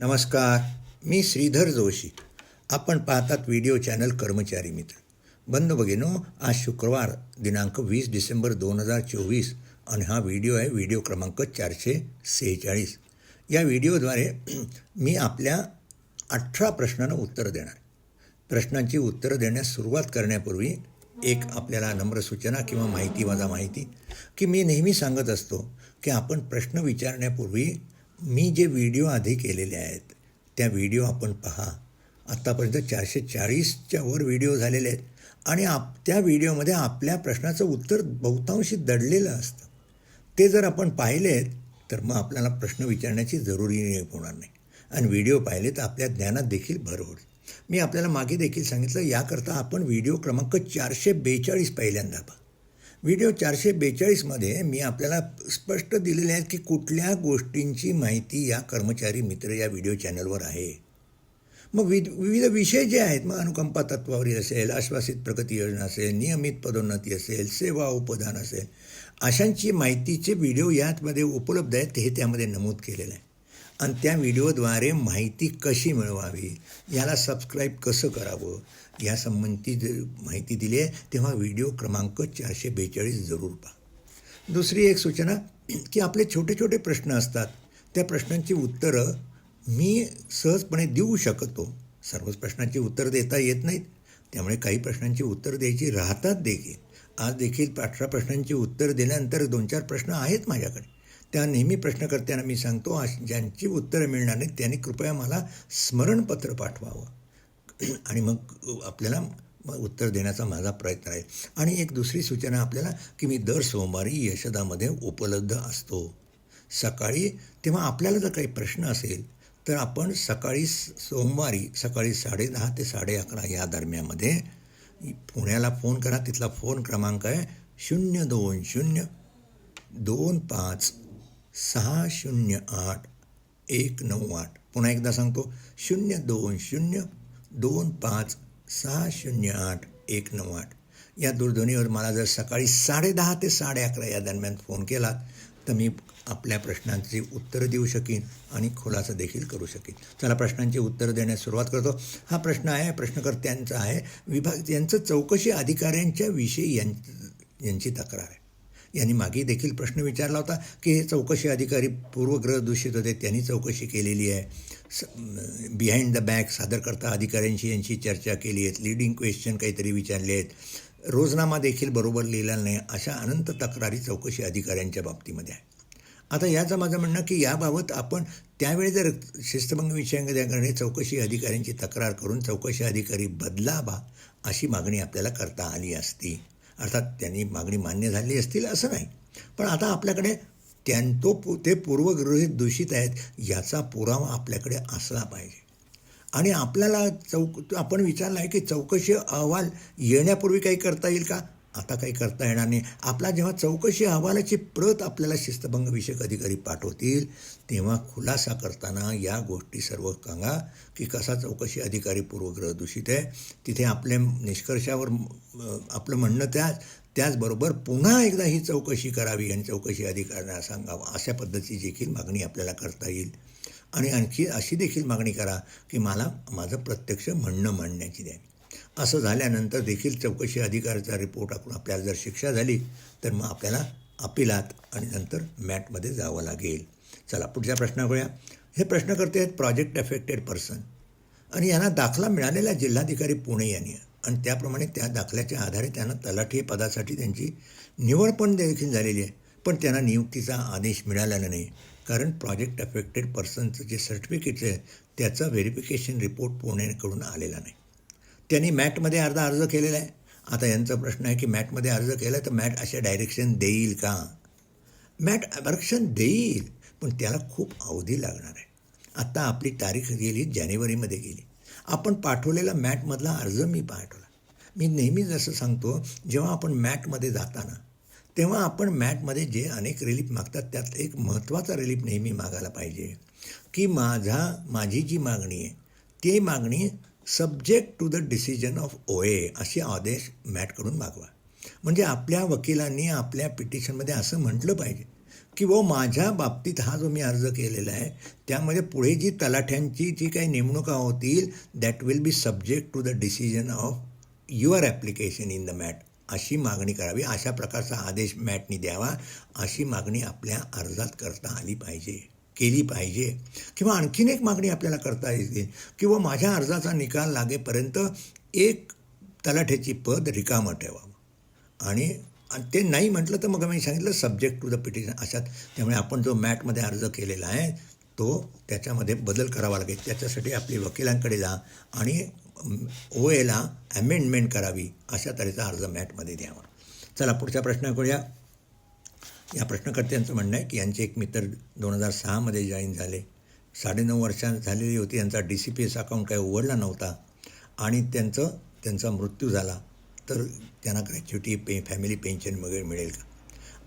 नमस्कार मी श्रीधर जोशी. आपण पाहतात व्हिडिओ चॅनल कर्मचारी मित्र. बंद बघेनो आज शुक्रवार दिनांक वीस डिसेंबर दोन हजार चोवीस आणि हा व्हिडिओ आहे व्हिडिओ क्रमांक चारशे सेहेचाळीस. या व्हिडिओद्वारे मी आपल्या अठरा प्रश्नांना उत्तर देणार. प्रश्नांची उत्तरं देण्यास सुरुवात करण्यापूर्वी एक आपल्याला नम्र सूचना किंवा माहिती माझा माहिती की मी नेहमी सांगत असतो की आपण प्रश्न विचारण्यापूर्वी मी जे व्हिडिओ आधी केलेले आहेत त्या व्हिडिओ आपण पहा. आत्तापर्यंत चारशे चाळीसच्या वर व्हिडिओ झालेले आहेत आणि आप त्या व्हिडिओमध्ये आपल्या प्रश्नाचं उत्तर बहुतांशी दडलेलं असतं. ते जर आपण पाहिलेत तर मग आपल्याला प्रश्न विचारण्याची जरुरी नाही होणार नाही. आणि व्हिडिओ पाहिले तर आपल्या ज्ञानात देखील भर होईल. मी आपल्याला मागे देखील सांगितलं याकरता आपण व्हिडिओ क्रमांक चारशे बेचाळीस पहिल्यांदा पहा. व्हिडिओ चारशे बेचाळीसमध्ये मी आपल्याला स्पष्ट दिलेले आहेत की कुठल्या गोष्टींची माहिती या कर्मचारी मित्र या व्हिडिओ चॅनलवर आहे. मग वि विविध विषय जे आहेत मग अनुकंपा तत्वावरील असेल आश्वासित प्रगती योजना असेल नियमित पदोन्नती असेल सेवा उपदान असेल अशांची माहितीचे व्हिडिओ यातमध्ये उपलब्ध आहेत हे त्यामध्ये नमूद केलेलं आहे. आणि त्या व्हिडिओद्वारे माहिती कशी मिळवावी याला सबस्क्राईब कसं करावं यासंबंधी जे माहिती दिली आहे तेव्हा व्हिडिओ क्रमांक चारशे बेचाळीस जरूर पहा. दुसरी एक सूचना की आपले छोटे छोटे प्रश्न असतात. त्या प्रश्नांची उत्तरं मी सहजपणे देऊ शकतो. सर्वच प्रश्नांची उत्तरं देता येत नाहीत. त्यामुळे काही प्रश्नांची उत्तरं द्यायची राहतात देखील. आज देखील अठरा प्रश्नांची उत्तर दिल्यानंतर दोन चार प्रश्न आहेत माझ्याकडे. त्या नेहमी प्रश्नकर्त्यांना मी सांगतो अश ज्यांची उत्तरं मिळणार नाहीत त्यांनी कृपया मला स्मरणपत्र पाठवावं. आणि मग आपल्याला उत्तर देण्याचा माझा प्रयत्न आहे. आणि एक दुसरी सूचना आपल्याला की मी दर सोमवारी यशदामध्ये उपलब्ध असतो. सकाळी तेव्हा आपल्याला जर काही प्रश्न असेल तर आपण सकाळी सोमवारी सकाळी साडेदहा ते साडे अकरा या दरम्यामध्ये पुण्याला फोन करा. तिथला फोन क्रमांक आहे शून्य दोन शून्य दोन पाच सहा शून्य आठ एक नऊ आठ. पुन्हा एकदा सांगतो. शून्य दोन शून्य दोन पाच सहा शून्य आठ एक नऊ आठ. या दूरध्वनीवर मला जर सकाळी साडेदहा ते साडे अकरा या दरम्यान फोन केलात तर मी आपल्या प्रश्नांची उत्तरं देऊ शकेन आणि खुलासा देखील करू शकेन. चला प्रश्नांची उत्तरं देण्यास सुरुवात करतो. हा प्रश्न आहे प्रश्नकर्त्यांचा आहे. विभाग यांचं चौकशी अधिकाऱ्यांच्या विषयी यां यांची तक्रार आहे. यांनी मागे देखील प्रश्न विचारला होता की हे चौकशी अधिकारी पूर्वग्रह दूषित होते त्यांनी चौकशी केलेली आहे. स बिहाइंड द बॅक सादरकर्ता अधिकाऱ्यांशी यांची चर्चा केली आहेत लिडिंग क्वेश्चन काहीतरी विचारले आहेत. रोजनामा देखील बरोबर लिहिलेला नाही अशा अनंत तक्रारी चौकशी अधिकाऱ्यांच्या बाबतीमध्ये आहे. आता याचं माझं म्हणणं की याबाबत आपण त्यावेळी जर शिस्तभंग विषयांकडे चौकशी अधिकाऱ्यांची तक्रार करून चौकशी अधिकारी बदलावा अशी मागणी आपल्याला करता आली असती. अर्थात त्यांनी मागणी मान्य झाली असतील असं नाही. पण आता आपल्याकडे त्यां तो पु ते पूर्वगृहित दूषित आहेत याचा पुरावा आपल्याकडे असला पाहिजे. आणि आपल्याला चौक आपण विचारला आहे की चौकशी अहवाल येण्यापूर्वी काही करता येईल का? आता काही करता येणार नाही. आपला जेव्हा चौकशी अहवालाची प्रत आपल्याला शिस्तभंगविषयक अधिकारी पाठवतील तेव्हा खुलासा करताना या गोष्टी सर्व सांगा की कसा चौकशी अधिकारी पूर्वग्रह दूषित आहे. तिथे आपल्या निष्कर्षावर आपलं म्हणणं त्याच त्याचबरोबर पुन्हा एकदा ही चौकशी करावी आणि चौकशी अधिकाऱ्यांना सांगावं अशा पद्धतीची देखील मागणी आपल्याला करता येईल. आणि आणखी अशी देखील मागणी करा की मला माझं प्रत्यक्ष म्हणणं मांडण्याची द्यावी. असं झाल्यानंतर देखील चौकशी अधिकाऱ्याचा रिपोर्ट आपण आपल्याला जर शिक्षा झाली तर मग आपल्याला अपिलात आणि नंतर मॅटमध्ये जावं लागेल. चला पुढच्या प्रश्नाकडूया हे प्रश्न करते आहेत प्रोजेक्ट अफेक्टेड पर्सन आणि यांना दाखला मिळालेला जिल्हाधिकारी पुणे यांनी. आणि त्याप्रमाणे त्या दाखल्याच्या आधारे त्यांना तलाठी पदासाठी त्यांची निवड पण देखील झालेली आहे. पण त्यांना नियुक्तीचा आदेश मिळालेला नाही. कारण प्रोजेक्ट अफेक्टेड पर्सनचं जे सर्टिफिकेट आहे त्याचा व्हेरिफिकेशन रिपोर्ट पुणेकडून आलेला नाही. त्यांनी मॅटमध्ये अर्धा अर्ज केलेला आहे. आता यांचा प्रश्न आहे की मॅटमध्ये अर्ज केला तर मॅट अशा डायरेक्शन देईल का? मॅट आरक्षण देईल पण त्याला खूप अवधी लागणार आहे. आत्ता आपली तारीख गेली जानेवारीमध्ये गेली. आपण पाठवलेला मॅटमधला अर्ज मी पाठवला. मी नेहमी जसं सांगतो जेव्हा आपण मॅटमध्ये जाताना तेव्हा आपण मॅटमध्ये जे अनेक रिलीफ मागतात त्यात एक महत्त्वाचा रिलीफ नेहमी मागायला पाहिजे. की माझा माझी जी मागणी आहे ती मागणी subject to the decision of O A असे आदेश मॅटकडून मागवा. म्हणजे आपल्या वकिलांनी आपल्या पिटिशनमध्ये असं म्हटलं पाहिजे की वो माझ्या बाबतीत हा जो मी अर्ज केलेला आहे त्यामध्ये पुढे जी तलाठ्यांची जी काही नेमणुका होतील that will be subject to the decision of your application in the MAT अशी मागणी करावी. अशा प्रकारचा आदेश मॅटनी द्यावा. अशी मागणी आपल्या अर्जात करता आली पाहिजे. केली पाहिजे. किंवा आणखीन एक मागणी आपल्याला करता येते किंवा माझ्या अर्जाचा निकाल लागेपर्यंत एक तलाठ्याची पद रिकामं ठेवावं. आणि ते नाही म्हटलं तर मग मी सांगितलं सब्जेक्ट टू द पिटिशन अशात. त्यामुळे आपण जो मॅटमध्ये अर्ज केलेला आहे तो त्याच्यामध्ये बदल करावा लागेल. त्याच्यासाठी आपली वकिलांकडे जा आणि ओ एला ॲमेंडमेंट करावी अशा तऱ्हेचा अर्ज मॅटमध्ये द्यावा. चला पुढचा प्रश्न करूया. या प्रश्नकर्त्यांचं म्हणणं आहे की यांचे एक मित्र दोन हजार सहामध्ये जॉईन झाले. साडेनऊ वर्षां झालेली होती. यांचा D C P S account काही उघडला नव्हता. आणि त्यांचं त्यांचा मृत्यू झाला. तर त्यांना ग्रॅच्युटी पे फॅमिली पेन्शन वगैरे मिळेल का?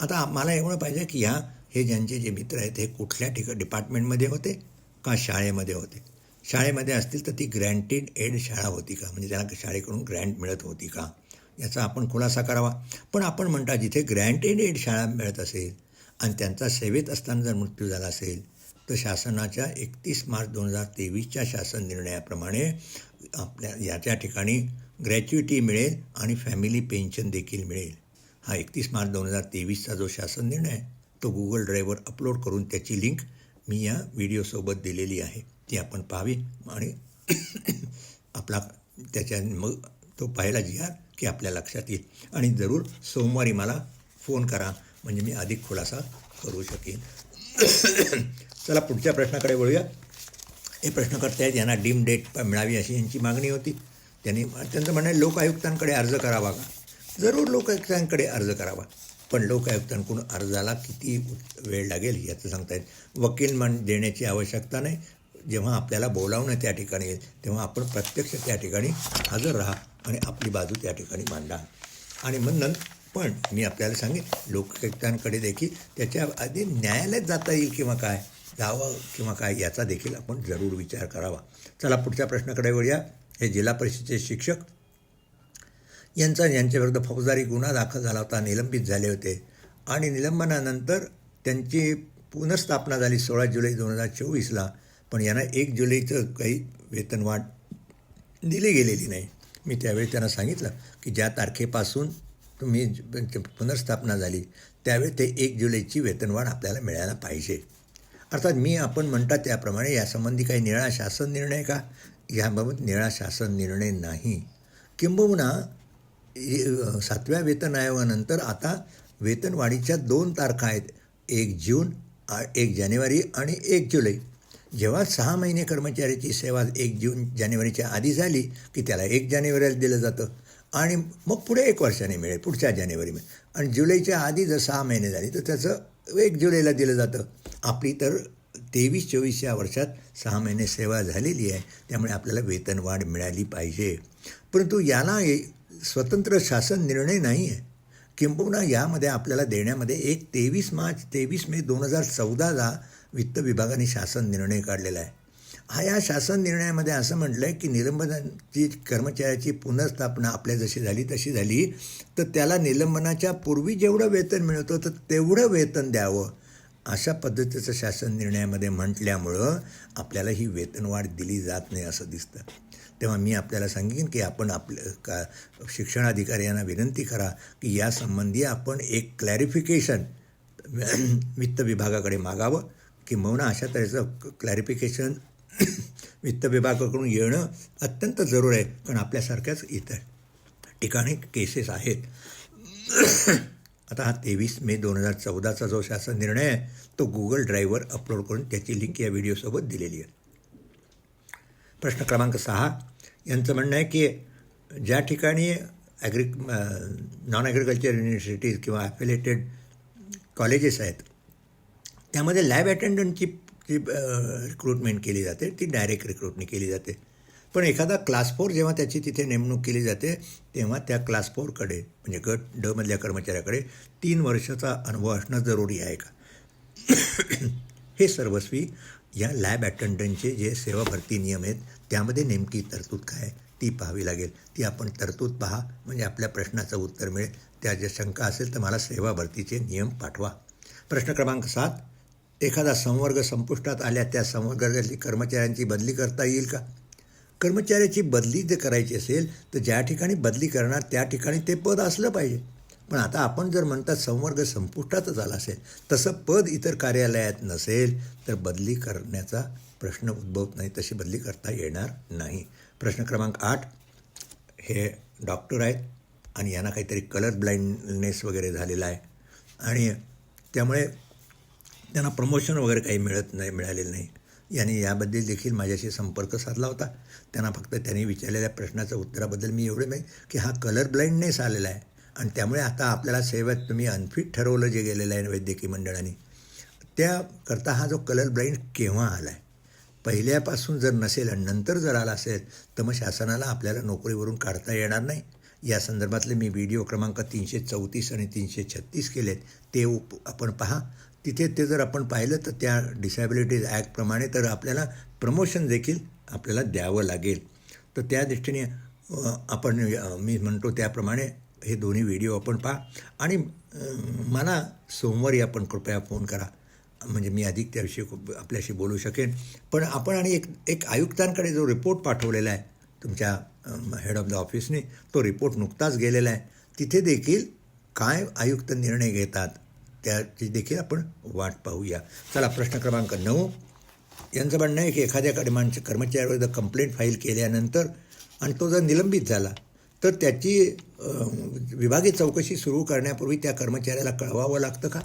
आता मला एवढं पाहिजे की ह्या हे ज्यांचे जे मित्र आहेत हे कुठल्या ठिकाण डिपार्टमेंटमध्ये होते का शाळेमध्ये होते? शाळेमध्ये असतील तर ती ग्रँटेड एड शाळा होती का? म्हणजे त्यांना शाळेकडून ग्रँट मिळत होती का? याचा आपण खुलासा करावा. पण आपण म्हणता जिथे ग्रँटेडेड शाळा मिळत असेल आणि त्यांचा सेवेत असताना जर मृत्यू झाला असेल तर शासनाच्या एकतीस मार्च दोन हजार तेवीसच्या शासन निर्णयाप्रमाणे आपल्या याच्या ठिकाणी ग्रॅच्युटी मिळेल आणि फॅमिली पेन्शन देखील मिळेल. हा एकतीस मार्च दोन हजार तेवीसचा जो शासन निर्णय आहे तो गुगल ड्राईव्हवर अपलोड करून त्याची लिंक मी या व्हिडिओसोबत दिलेली आहे. ती आपण पाहावी आणि आपला त्याच्या मग तो पाहायला जिहार की आपल्या लक्षात येईल. आणि जरूर सोमवारी मला फोन करा. म्हणजे मी अधिक खुलासा करू शकेन. चला पुढच्या प्रश्नाकडे वळूया. हे प्रश्नकर्ते आहेत यांना डीम डेट मिळावी अशी यांची मागणी होती. त्यांनी त्यांचं म्हणणं आहे लोकायुक्तांकडे अर्ज करावा का? जरूर लोकायुक्तांकडे अर्ज करावा. पण लोकायुक्तांकडून अर्जाला किती वेळ लागेल याचं सांगता येईल वकील म्हण देण्याची आवश्यकता नाही. जेव्हा आपल्याला बोलावणं त्या ठिकाणी येईल तेव्हा आपण प्रत्यक्ष त्या ठिकाणी हजर राहा. आणि आपली बाजू त्या ठिकाणी मांडा. आणि मग नंतर पण मी आपल्याला सांगेन लोकायुक्तांकडे देखील त्याच्या आधी न्यायालयात जाता येईल किंवा काय? जावं किंवा काय? याचा देखील आपण जरूर विचार करावा. चला पुढच्या प्रश्नाकडे वळूया. हे जिल्हा परिषदेचे शिक्षक यांचा यांच्याविरुद्ध फौजदारी गुन्हा दाखल झाला होता निलंबित झाले होते. आणि निलंबनानंतर त्यांची पुनर्स्थापना झाली सोळा जुलै दोन हजार चोवीसला. पण यांना एक जुलैचं काही वेतनवाढ दिली गेलेली नाही. मी त्यावेळी त्यांना सांगितलं की ज्या तारखेपासून तुम्ही पुनर्स्थापना झाली त्यावेळी ते एक जुलैची वेतनवाढ आपल्याला मिळायला पाहिजे. अर्थात मी आपण म्हणतात त्याप्रमाणे यासंबंधी काही निळा शासन निर्णय का? याबाबत निळा शासन निर्णय नाही. किंबहुना सातव्या वेतन आयोगानंतर आता वेतनवाढीच्या दोन तारखा आहेत एक जून एक जानेवारी आणि एक जुलै. जेव्हा सहा महिने कर्मचाऱ्याची सेवा एक जून जानेवारीच्या आधी झाली की त्याला एक जानेवारीला दिलं जातं. आणि मग पुढे एक वर्षाने मिळेल पुढच्या जानेवारीमध्ये आणि जुलैच्या आधी जर सहा महिने झाली तर त्याचं एक जुलैला दिलं जातं. आपली तर तेवीस चोवीस या वर्षात सहा महिने सेवा झालेली आहे त्यामुळे आपल्याला वेतनवाढ मिळाली पाहिजे. परंतु याला स्वतंत्र शासन निर्णय नाही आहे. किंबहुना यामध्ये आपल्याला देण्यामध्ये एक तेवीस मार्च तेवीस मे दोन हजार चौदाला वित्त विभागाने शासन निर्णय काढलेला आहे. हा या शासन निर्णयामध्ये असं म्हटलं आहे की निलंबनाची कर्मचाऱ्याची पुनर्स्थापना आपल्या जशी झाली तशी झाली तर त्याला निलंबनाच्या पूर्वी जेवढं वेतन मिळतं तर तेवढं वेतन द्यावं अशा पद्धतीचं शासन निर्णयामध्ये म्हटल्यामुळं आपल्याला ही वेतनवाढ दिली जात नाही असं दिसतं. तेव्हा मी आपल्याला सांगेन की आपण आपलं का शिक्षणाधिकाऱ्यांना विनंती करा की यासंबंधी आपण एक क्लॅरिफिकेशन वित्त विभागाकडे मागावं. किंबहुना अशा तऱ्हेचं क्लॅरिफिकेशन वित्त विभागाकडून येणं अत्यंत जरूर आहे कारण आपल्यासारख्याच इतर ठिकाणी केसेस आहेत. आता हा तेवीस मे दोन हजार चौदाचा जो शासन निर्णय आहे तो गुगल ड्राईव्हवर अपलोड करून त्याची लिंक या व्हिडिओसोबत दिलेली आहे. प्रश्न क्रमांक सहा. यांचं म्हणणं आहे की ज्या ठिकाणी ॲग्री नॉन ॲग्रिकल्चर युनिव्हर्सिटीज किंवा ॲफिलेटेड कॉलेजेस आहेत त्यामध्ये लॅब अटेंडंटची जी रिक्रुटमेंट केली जाते ती डायरेक्ट रिक्रुटमेंट केली जाते. पण एखादा क्लास फोर जेव्हा त्याची तिथे नेमणूक केली जाते तेव्हा त्या क्लास फोरकडे म्हणजे गट डमधल्या कर्मचाऱ्याकडे तीन वर्षाचा अनुभव असणं जरुरी आहे का? हे सर्वस्वी या लॅब अटेंडंटचे जे सेवा भरती नियम आहेत त्यामध्ये नेमकी तरतूद काय ती पाहावी लागेल. ती आपण तरतूद पहा म्हणजे आपल्या प्रश्नाचं उत्तर मिळेल. त्या ज्या शंका असेल तर मला सेवा भरतीचे नियम पाठवा. प्रश्न क्रमांक सात. एखादा संवर्ग संपुष्टात आल्या त्या संवर्गातील कर्मचाऱ्यांची बदली करता येईल का? कर्मचाऱ्याची बदली जर करायची असेल तर ज्या ठिकाणी बदली करणार त्या ठिकाणी ते पद असलं पाहिजे. पण आता आपण जर म्हणतात संवर्ग संपुष्टातच आला असेल तसं पद इतर कार्यालयात नसेल तर बदली करण्याचा प्रश्न उद्भवत नाही तशी बदली करता येणार नाही. प्रश्न क्रमांक आठ हे डॉक्टर आहेत आणि यांना काहीतरी कलर ब्लाइंडनेस वगैरे झालेला आहे. आणि त्यामुळे त्यांना प्रमोशन वगैरे काही मिळत नाही मिळालेलं नाही. यांनी याबद्दल देखील माझ्याशी संपर्क साधला होता. त्यांना फक्त त्यांनी विचारलेल्या प्रश्नाचं उत्तराबद्दल मी एवढे नाही की हा कलर ब्लाइंडनेस आलेला आहे. आणि त्यामुळे आता आपल्याला सेवेत तुम्ही अनफिट ठरवलं जे गेलेलं आहे वैद्यकीय मंडळाने. त्याकरता हा जो कलर ब्लाइंड केव्हा आला आहे पहिल्यापासून जर नसेल आणि नंतर जर आला असेल तर मग शासनाला आपल्याला नोकरीवरून काढता येणार नाही. या संदर्भातले मी व्हिडिओ क्रमांक तीनशे चौतीस आणि तीनशे छत्तीस केलेत. ते उप आपण पहा. तिथे ते जर आपण पाहिलं तर त्या डिसॅबिलिटीज ॲक्टप्रमाणे तर आपल्याला प्रमोशन देखील आपल्याला द्यावं लागेल. तर त्या दृष्टीने आपण मी म्हणतो त्याप्रमाणे हे दोन्ही व्हिडिओ आपण पहा. आणि मला सोमवारी आपण कृपया फोन करा. म्हणजे मी अधिक त्याविषयी आपल्याशी बोलू शकेन. पण आपण आणि एक एक आयुक्तांकडे जो रिपोर्ट पाठवलेला आहे तुमच्या हेड ऑफ द ऑफिसने तो रिपोर्ट नुकताच गेलेला आहे. तिथे देखील काय आयुक्त निर्णय घेतात? त्याची देखील आपण वाट पाहूया. चला प्रश्न क्रमांक नऊ. यांचं म्हणणं आहे की एखाद्या कर्मांच्या कर्मचाऱ्याविरुद्ध कंप्लेंट फाईल केल्यानंतर आणि तो जर निलंबित झाला तर त्याची विभागीय चौकशी सुरू करण्यापूर्वी त्या कर्मचाऱ्याला कळवावं लागतं का?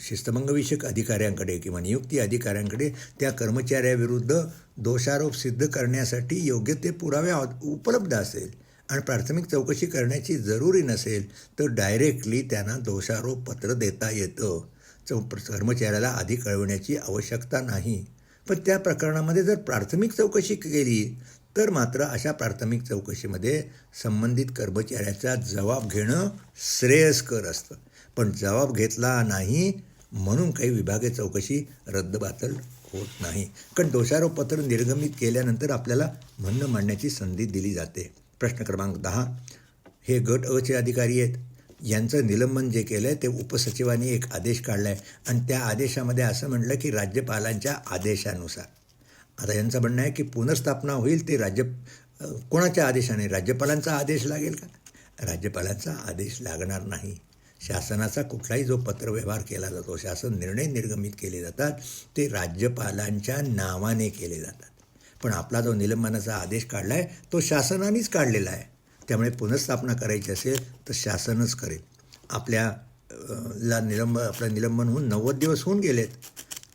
शिस्तभंगविषयक अधिकाऱ्यांकडे किंवा नियुक्ती अधिकाऱ्यांकडे त्या कर्मचाऱ्याविरुद्ध दोषारोप सिद्ध करण्यासाठी योग्य ते पुरावे उपलब्ध असेल. आणि प्राथमिक चौकशी करण्याची जरुरी नसेल तर डायरेक्टली त्यांना दोषारोप पत्र देता येतं. चौ कर्मचाऱ्याला आधी कळवण्याची आवश्यकता नाही. पण त्या प्रकरणामध्ये जर प्राथमिक चौकशी केली तर मात्र अशा प्राथमिक चौकशीमध्ये संबंधित कर्मचाऱ्याचा जबाब घेणं श्रेयस्कर असतं. पण जबाब घेतला नाही म्हणून काही विभागीय चौकशी रद्दबातल होत नाही. कारण दोषारोपपत्र निर्गमित केल्यानंतर आपल्याला म्हणणं मांडण्याची संधी दिली जाते. प्रश्न क्रमांक दहा. हे गट अचे अधिकारी आहेत. यांचं निलंबन जे केलं आहे ते उपसचिवांनी एक आदेश काढला आहे आणि त्या आदेशामध्ये असं म्हटलं की राज्यपालांच्या आदेशानुसार. आता यांचं म्हणणं आहे की पुनर्स्थापना होईल ते राज्य कोणाच्या आदेशाने? राज्यपालांचा आदेश लागेल का? राज्यपालांचा आदेश लागणार नाही. शासनाचा कुठलाही जो पत्रव्यवहार केला जातो शासन निर्णय निर्गमित केले जातात ते राज्यपालांच्या नावाने केले जातात. पण आपला जो निलंबनाचा आदेश काढला आहे तो शासनानेच काढलेला आहे. त्यामुळे पुनर्स्थापना करायची असेल तर शासनच करेल. आपल्या ला निलंब आपलं निलंबन होऊन नव्वद दिवस होऊन गेलेत.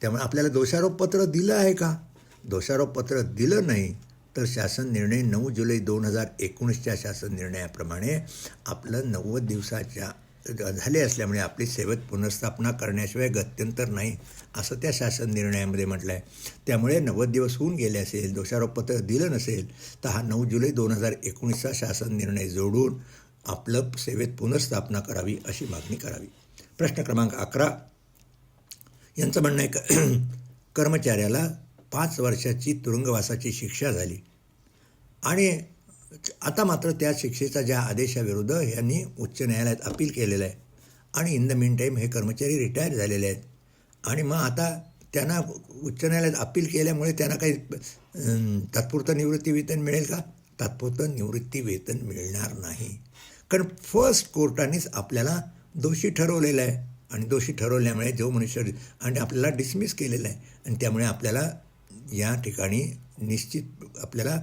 त्यामुळे आपल्याला दोषारोपपत्र दिलं आहे का? दोषारोपपत्र दिलं नाही तर शासन निर्णय नऊ जुलै दोन हजार एकोणीसच्या शासन निर्णयाप्रमाणे आपलं नव्वद दिवसाच्या झाले असल्यामुळे आपली सेवेत पुनर्स्थापना करण्याशिवाय गत्यंतर नाही असं त्या शासन निर्णयामध्ये म्हटलं आहे त्यामुळे नव्वद दिवस होऊन गेले असेल दोषारोपपत्र दिलं नसेल तर हा नऊ जुलै दोन हजार एकोणीसचा शासन निर्णय जोडून आपलं सेवेत पुनर्स्थापना करावी अशी मागणी करावी. प्रश्न क्रमांक अकरा. यांचं म्हणणं आहे कर्मचाऱ्याला पाच वर्षाची तुरुंगवासाची शिक्षा झाली. आणि आता मात्र त्या शिक्षेचा ज्या आदेशाविरुद्ध यांनी उच्च न्यायालयात अपील केलेलं आहे. आणि इन द मीन टाईम हे कर्मचारी रिटायर झालेले आहेत. आणि मग आता त्यांना उच्च न्यायालयात अपील केल्यामुळे त्यांना काही तात्पुरतं निवृत्ती वेतन मिळेल का? तात्पुरतं निवृत्ती वेतन मिळणार नाही. कारण फर्स्ट कोर्टानेच आपल्याला दोषी ठरवलेलं आहे. आणि दोषी ठरवल्यामुळे जो मनुष्य आणि आपल्याला डिसमिस केलेलं आहे. आणि त्यामुळे आपल्याला या ठिकाणी निश्चित आपल्याला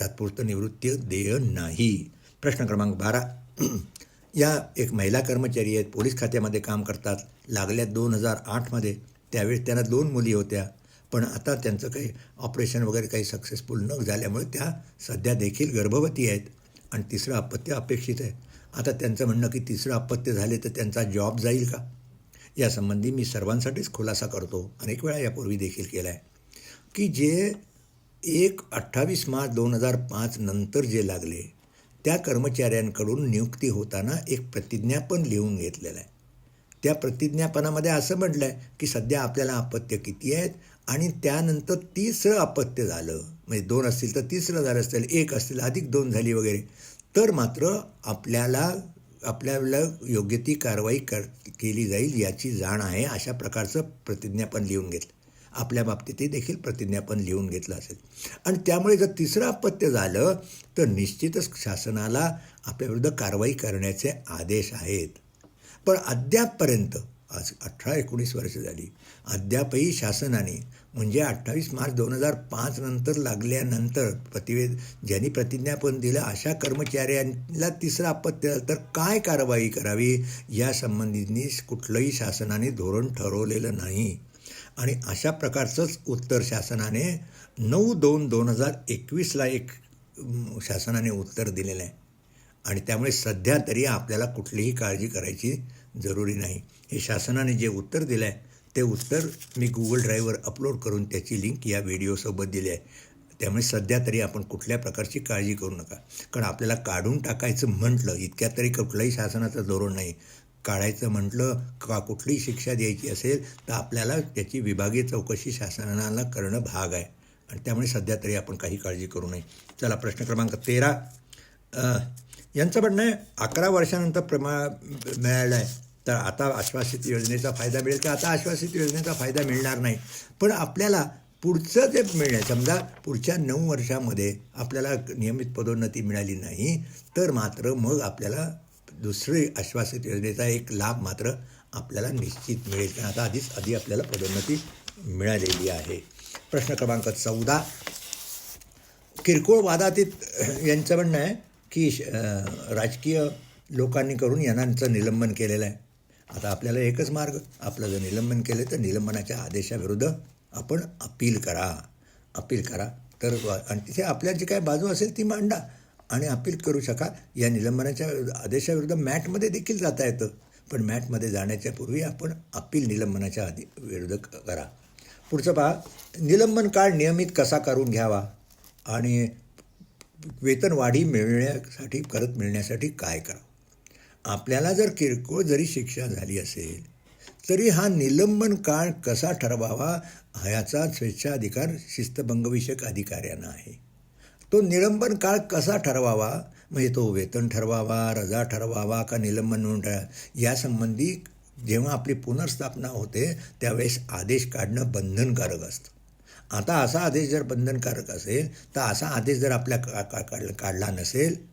तात्पुरतं निवृत्ती देय नाही. प्रश्न क्रमांक बारा. या एक महिला कर्मचारी आहेत. पोलीस खात्यामध्ये काम करतात. लागल्या दोन हजार आठमध्ये त्यावेळेस त्यांना दोन मुली होत्या. पण आता त्यांचं काही ऑपरेशन वगैरे काही सक्सेसफुल न झाल्यामुळे त्या सध्या देखील गर्भवती आहेत. आणि तिसरं अपत्य अपेक्षित आहे. आता त्यांचं म्हणणं की तिसरं अपत्य झाले तर त्यांचा जॉब जाईल का? यासंबंधी मी सर्वांसाठीच खुलासा करतो. अनेक वेळा यापूर्वी देखील केला आहे की जे एक अठ्ठावीस मार्च दोन हजार पाच नंतर जे लागले त्या कर्मचाऱ्यांकडून नियुक्ती होताना एक प्रतिज्ञापन लिहून घेतलेलं आहे. त्या प्रतिज्ञापनामध्ये असं म्हटलं आहे की सध्या आपल्याला अपत्य किती आहेत आणि त्यानंतर तिसरं अपत्य झालं. म्हणजे दोन असतील तर तिसरं झालं असेल एक असतील अधिक दोन झाली वगैरे. तर मात्र आपल्याला आपल्याला योग्य ती कारवाई कर केली जाईल याची जाण आहे अशा प्रकारचं प्रतिज्ञापन लिहून घेतलं. आपल्या बाबतीतही देखील प्रतिज्ञापन लिहून घेतलं असेल. आणि त्यामुळे जर तिसरं अपत्य झालं तर निश्चितच शासनाला आपल्याविरुद्ध कारवाई करण्याचे आदेश आहेत. पण अद्यापपर्यंत आज अठरा एकोणीस वर्ष झाली अद्यापही शासनाने म्हणजे अठ्ठावीस मार्च दोन हजार पाच नंतर लागल्यानंतर प्रतिवेद ज्यांनी प्रतिज्ञापन दिलं अशा कर्मचाऱ्यांना तिसरं अपत्य झालं तर काय कारवाई करावी? यासंबंधीनी कुठलंही शासनाने धोरण ठरवलेलं नाही. आणि अशा प्रकारचंच उत्तर शासनाने नऊ दोन दोन हजार एकवीसला एक शासनाने उत्तर दिलेलं आहे. आणि त्यामुळे सध्या तरी आपल्याला कुठलीही काळजी करायची जरुरी नाही. हे शासनाने जे उत्तर दिलं आहे ते उत्तर मी गुगल ड्राईव्हवर अपलोड करून त्याची लिंक या व्हिडिओसोबत दिली आहे. त्यामुळे सध्या तरी आपण कुठल्या प्रकारची काळजी करू नका. कारण आपल्याला काढून टाकायचं म्हटलं इतक्यात तरी कुठलंही शासनाचं धोरण नाही. काढायचं म्हटलं का कुठलीही शिक्षा द्यायची असेल तर आपल्याला त्याची विभागीय चौकशी शासनाला करणं भाग आहे. आणि त्यामुळे सध्या तरी आपण काही काळजी करू नये. चला प्रश्न क्रमांक तेरा. यांचं म्हणणं आहे अकरा वर्षानंतर प्रमा मिळालं आहे तर आता आश्वासित योजनेचा फायदा मिळेल तर आता आश्वासित योजनेचा फायदा मिळणार नाही. पण आपल्याला पुढचं जे मिळणं समजा पुढच्या नऊ वर्षामध्ये आपल्याला नियमित पदोन्नती मिळाली नाही तर मात्र मग आपल्याला दुसरी आश्वासित योजनेचा एक लाभ मात्र आपल्याला निश्चित मिळेल. कारण आता आधीच आधी आपल्याला पदोन्नती मिळालेली आहे. प्रश्न क्रमांक चौदा. किरकोळ वादातीत यांचं म्हणणं आहे की श- राजकीय लोकांनी करून यांचं निलंबन केलेलं आहे. आता आपल्याला एकच मार्ग आपलं जर निलंबन केलं तर निलंबनाच्या आदेशाविरुद्ध आपण अपील करा. अपील करा. तर आणि तिथे आपल्या जी काय बाजू असेल ती मांडा. आणि अपील करू शका या निलंबनाच्या आदेशाविरुद्ध मॅटमध्ये देखील जाता येतं. पण मॅटमध्ये जाण्याच्या पूर्वी आपण अपील निलंबनाच्या आधी विरुद्ध करा. पुढचं पहा निलंबन काळ नियमित कसा करून घ्यावा? आणि वेतन वाढी मिळण्यासाठी परत मिळण्यासाठी काय करावं? आपल्याला जर किरकोळ जरी शिक्षा झाली असेल तरी हा निलंबन काळ कसा ठरवावा ह्याचा स्वेच्छाधिकार शिस्तभंगविषयक अधिकाऱ्यांना आहे. तो निलंबन काळ कसा ठरवावा? म्हणजे तो वेतन ठरवावा रजा ठरवावा का निलंबन म्हणून ठरवा यासंबंधी जेव्हा आपली पुनर्स्थापना होते त्यावेळेस आदेश काढणं बंधनकारक असतं. आता असा आदेश जर बंधनकारक असेल तर असा आदेश जर आपल्या का का- काढ- काढला नसेल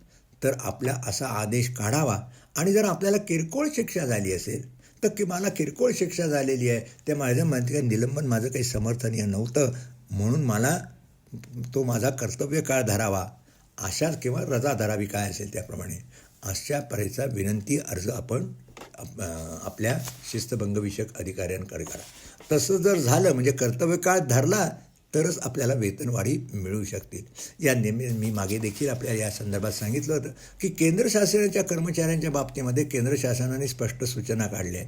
तर आपला असा आदेश काढावा. आणि जर आपल्याला किरकोळ शिक्षा झाली असेल तर की मला किरकोळ शिक्षा झालेली आहे ते माझं म्हणते निलंबन माझं काही समर्थनीय नव्हतं म्हणून मला तो माझा कर्तव्य काळ धरावा. अशाच किंवा रजा धरावी काय असेल त्याप्रमाणे. अशा परेचा विनंती अर्ज आपण आपल्या शिस्तभंगविषयक अधिकाऱ्यांकडे करा. तसं जर झालं म्हणजे कर्तव्य काळ धरला तरच आपल्याला वेतनवाढी मिळू शकतील. या नेहमी मी मागे देखील आपल्या या संदर्भात सांगितलं होतं की केंद्र शासनाच्या कर्मचाऱ्यांच्या बाबतीमध्ये केंद्र शासनाने स्पष्ट सूचना काढल्या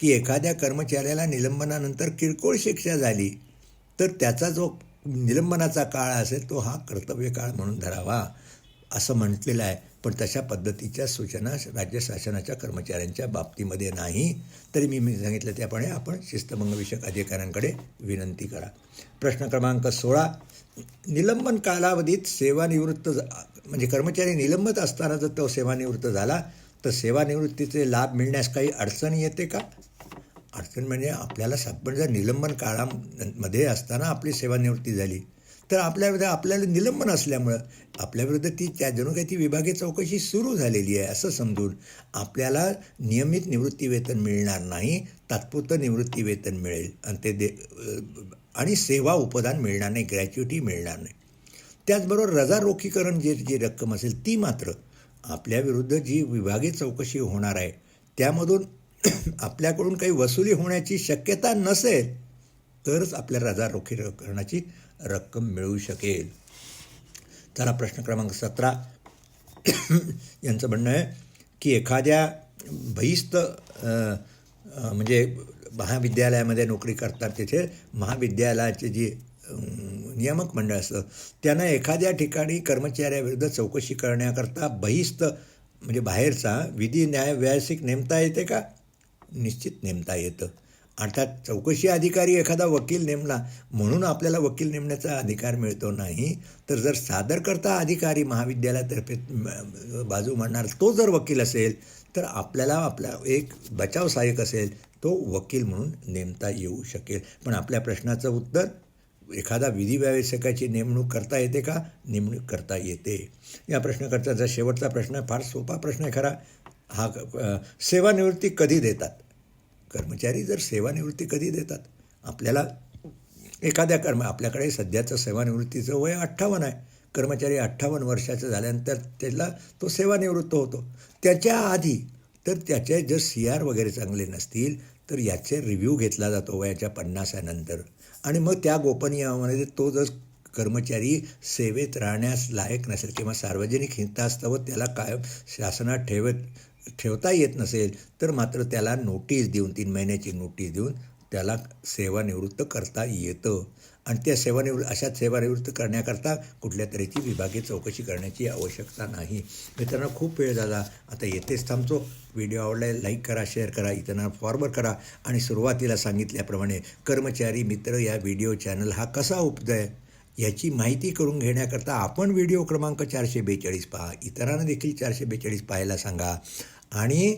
की एखाद्या कर्मचाऱ्याला निलंबनानंतर किरकोळ शिक्षा झाली तर त्याचा जो निलंबनाचा काळ असेल तो हा कर्तव्य काळ म्हणून धरावा असं म्हटलेलं आहे. पण तशा पद्धतीच्या सूचना राज्य शासनाच्या कर्मचाऱ्यांच्या बाबतीमध्ये नाही. तरी मी मी सांगितलं त्याप्रमाणे आपण शिस्तभंगविषयक अधिकाऱ्यांकडे विनंती करा. प्रश्न क्रमांक सोळा. निलंबन कालावधीत सेवानिवृत्त म्हणजे कर्मचारी निलंबित असताना जर तो सेवानिवृत्त झाला तर सेवानिवृत्तीचे लाभ मिळण्यास काही अडचण येते का? अडचण म्हणजे आपल्याला आपण जर निलंबन काळामध्ये असताना आपली सेवानिवृत्ती झाली तर आपल्याविरुद्ध आपल्याला निलंबन असल्यामुळं आपल्याविरुद्ध ती त्या जणू काही ती विभागीय चौकशी सुरू झालेली आहे असं समजून आपल्याला नियमित निवृत्तीवेतन मिळणार नाही तात्पुरतं निवृत्तीवेतन मिळेल आणि ते दे आणि सेवा उपदान मिळणार नाही ग्रॅच्युटी मिळणार नाही. त्याचबरोबर रजा रोखीकरण जे जी रक्कम असेल ती मात्र आपल्याविरुद्ध जी विभागीय चौकशी होणार आहे त्यामधून आपल्याकडून काही वसुली होण्याची शक्यता नसेल तरच आपल्या रोखी रोखीकरणाची रक्कम मिळू शकेल. चला प्रश्न क्रमांक सतरा. यांचं म्हणणं आहे की एखाद्या बहिस्त म्हणजे महाविद्यालयामध्ये नोकरी करतात तिथे महाविद्यालयाचे जी नियामक मंडळ असतं त्यांना एखाद्या ठिकाणी कर्मचाऱ्याविरुद्ध चौकशी करण्याकरता बहिस्त म्हणजे बाहेरचा विधी न्याय व्यासिक नेमता येते का? निश्चित नेमता येतं. अर्थात चौकशी अधिकारी एखादा वकील नेमला म्हणून आपल्याला वकील नेमण्याचा अधिकार मिळतो नाही तर जर सादरकर्ता अधिकारी महाविद्यालयातर्फे बाजू मांडणार तो जर वकील असेल तर आपल्याला आपला एक बचाव सहाय्यक असेल तो वकील म्हणून नेमता येऊ शकेल. पण आपल्या प्रश्नाचं उत्तर एखादा विधी व्यावसायिकाची नेमणूक करता येते का? नेमणूक करता येते. या प्रश्नकर्त्याचा शेवटचा प्रश्न फार सोपा प्रश्न आहे खरा हा सेवानिवृत्ती कधी देतात? कर्मचारी जर सेवानिवृत्ती कधी देतात? आपल्याला एखाद्या कर्म आपल्याकडे सध्याचं सेवानिवृत्तीचं वय अठ्ठावन्न आहे. कर्मचारी अठ्ठावन्न वर्षाचं झाल्यानंतर त्याला तो सेवानिवृत्त होतो. त्याच्या आधी तर त्याचे जर सी आर वगैरे चांगले नसतील तर याचे रिव्ह्यू घेतला जातो वयाच्या पन्नासानंतर. आणि मग त्या गोपनीयमध्ये तो जर कर्मचारी सेवेत राहण्यास लायक नसेल किंवा सार्वजनिक हितास्तव त्याला कायम शासनात ठेवत ठेवता येत नसेल तर मात्र त्याला नोटीस देऊन तीन महिन्याची नोटीस देऊन त्याला सेवानिवृत्त करता येतं. आणि त्या सेवानिवृत्त अशाच सेवानिवृत्त करण्याकरता कुठल्या तऱ्हेची विभागीय चौकशी करण्याची आवश्यकता नाही. मित्रांनो खूप वेळ झाला. आता येथेच थांबतो. व्हिडिओ आवडला लाईक करा शेअर करा इतरांना फॉरवर्ड करा. आणि सुरुवातीला सांगितल्याप्रमाणे कर्मचारी मित्र या व्हिडिओ चॅनल हा कसा उपदय याची माहिती करून घेण्याकरता आपण व्हिडिओ क्रमांक चारशे बेचाळीस पहा. इतरांना देखील चारशे बेचाळीस पाहायला सांगा. आणि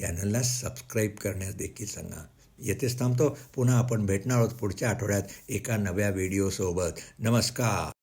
चॅनलला सबस्क्राईब करण्यास देखील सांगा. येथेच थांबतो. पुन्हा आपण भेटणार आहोत पुढच्या आठवड्यात एका नव्या व्हिडिओसोबत. नमस्कार.